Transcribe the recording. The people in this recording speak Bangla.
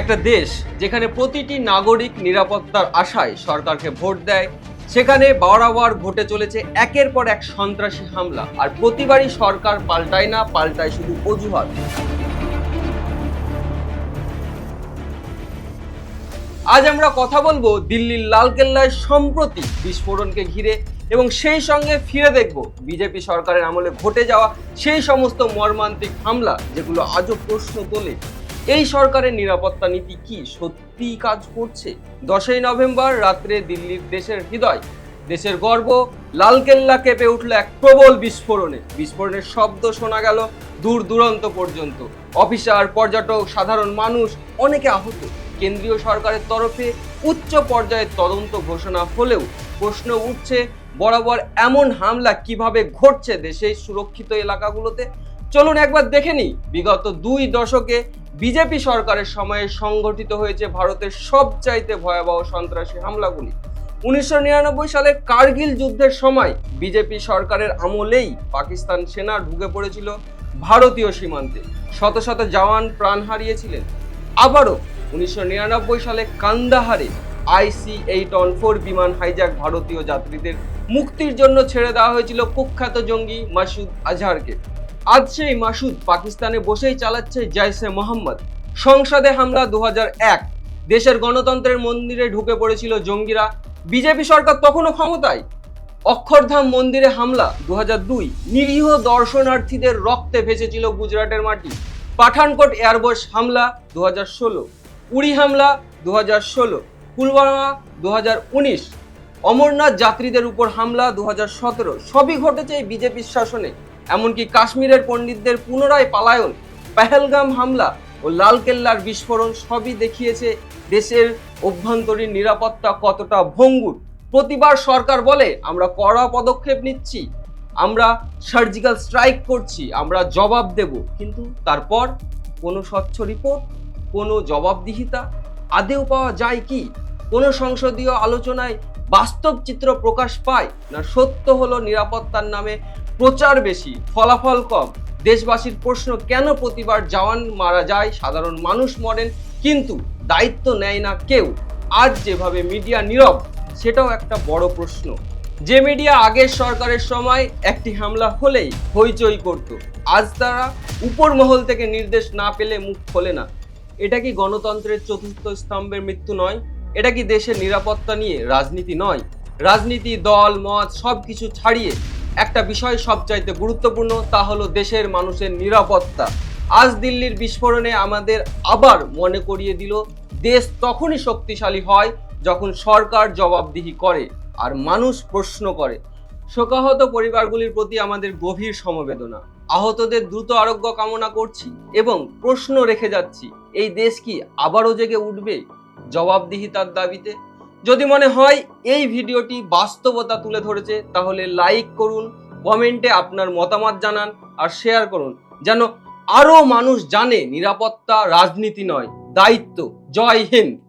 একটা দেশ যেখানে প্রতিটি নাগরিক নিরাপত্তার আশায় সরকারকে ভোট দেয়, সেখানে বরাবর ঘটে চলেছে একের পর এক সন্ত্রাসী হামলা। আর প্রতিবারই সরকার পাল্টায় না, পাল্টায় শুধু অজুহাত। আজ আমরা কথা বলব দিল্লির লালকেল্লায় সম্প্রতি বিস্ফোরণকে ঘিরে এবং সেই সঙ্গে ফিরে দেখব বিজেপি সরকারের আমলে ঘটে যাওয়া সেই সমস্ত মর্মান্তিক হামলা যেগুলো আজও প্রশ্ন তোলে। এই সরকারের নিরাপত্তা নীতি কি সত্যি কাজ করছে? দশই নভেম্বর, রাত্রে দিল্লির দেশের হৃদয়, দেশের গর্ব, লালকেল্লা কেঁপে উঠল এক প্রবল বিস্ফোরণে। বিস্ফোরণের শব্দ শোনা গেল দূর দূরান্ত পর্যন্ত। অফিসার পর্যটক, সাধারণ মানুষ অনেকে আহত। কেন্দ্রীয় সরকারের তরফে উচ্চ পর্যায়ের তদন্ত ঘোষণা হলেও প্রশ্ন উঠছে, বরাবর এমন হামলা কীভাবে ঘটছে দেশের সুরক্ষিত এলাকাগুলোতে? চলুন একবার দেখে নিই। বিগত দুই দশকে বিজেপি সরকারের সময়ে সংগঠিত হয়েছে ভারতের সবচাইতে ভয়াবহ সন্ত্রাসী হামলাগুলি। উনিশশো নিরানব্বই সালে কার্গিল যুদ্ধের সময় বিজেপি সরকারের আমলেই পাকিস্তান সেনা ঢুকে পড়েছিল ভারতীয় সীমান্তে। শত শত জওয়ান প্রাণ হারিয়েছিলেন। আবারও উনিশশো নিরানব্বই সালে কান্দাহারে আইসি এইট অন ফোর বিমান হাইজ্যাক ভারতীয় যাত্রীদের মুক্তির জন্য ছেড়ে দেওয়া হয়েছিল কুখ্যাত জঙ্গি মাসুদ আজহারকে। আজ সেই মাসুদ পাকিস্তানে বসেই চালাচ্ছে জয়সে মোহাম্মদ। সংসদে হামলা দু হাজার এক। দেশের গণতন্ত্রের মন্দিরে ঢুকে পড়েছিল জঙ্গিরা। বিজেপি সরকার তখনও ক্ষমতায়। অক্ষরধাম মন্দিরে হামলা দু হাজার দুই। নিরীহ দর্শনার্থীদের রক্তে ভেসেছিল গুজরাটের মাটি। পাঠানকোট এয়ারবোস হামলা দু ষোলো। উড়ি হামলা দু ষোলো। পুলওয়ামা দু উনিশ। অমরনাথ যাত্রীদের উপর হামলা দু সতেরো। সবই ঘটেছে এই বিজেপির শাসনে। এমনকি কাশ্মীরের পণ্ডিতদের পুনরায় পালায়ন, পেহেলগাম হামলা ও লালকেল্লার বিস্ফোরণ সবই দেখিয়েছে দেশের অভ্যন্তরীণ নিরাপত্তা কতটা ভঙ্গুর। প্রতিবার সরকার বলে, আমরা কড়া পদক্ষেপ নিচ্ছি, আমরা সার্জিক্যাল স্ট্রাইক করছি, আমরা জবাব দেব। কিন্তু তারপর কোনো স্বচ্ছ রিপোর্ট, কোনো জবাবদিহিতা, আদেও পাওয়া যায় কি? কোনো সংসদীয় আলোচনায় বাস্তব চিত্র প্রকাশ পায় না, সত্য হলো নিরাপত্তার নামে প্রচার বেশি, ফলাফল কম। দেশবাসীর প্রশ্ন, কেন প্রতিবার জওয়ান মারা যায়? সাধারণ মানুষ মরেন, কিন্তু দায়িত্ব নেয় না কেউ। আজ যেভাবে মিডিয়া নীরব, সেটাও একটা বড় প্রশ্ন। যে মিডিয়া আগের সরকারের সময় একটি হামলা হলেই হইচই করত, আজ তারা উপর মহল থেকে নির্দেশ না পেলে মুখ খোলে না। এটা কি গণতন্ত্রের চতুর্থ স্তম্ভের মৃত্যু নয়? এটা কি দেশের নিরাপত্তা নিয়ে রাজনীতি নয়? রাজনীতি, দল, মত সব কিছু ছাড়িয়ে একটা বিষয় সবচাইতে গুরুত্বপূর্ণ, তা হলো দেশের মানুষের নিরাপত্তা। আজ দিল্লির বিস্ফোরণে আমাদের আবার মনে করিয়ে দিল, দেশ তখনই শক্তিশালী হয় যখন সরকার জবাবদিহি করে আর মানুষ প্রশ্ন করে। শোকাহত পরিবারগুলির প্রতি আমাদের গভীর সমবেদনা। আহতদের দ্রুত আরোগ্য কামনা করছি এবং প্রশ্ন রেখে যাচ্ছি, এই দেশ কি আবারও জেগে উঠবে? জবাবদিহিতার দাবিতে। যদি মনে হয় এই ভিডিওটি বাস্তবতা তুলে ধরেছে, তাহলে লাইক করুন কমেন্টে আপনার মতামত জানান আর শেয়ার করুন, যেন আরও মানুষ জানে নিরাপত্তা রাজনীতি নয়, দায়িত্ব। জয় হিন্দ!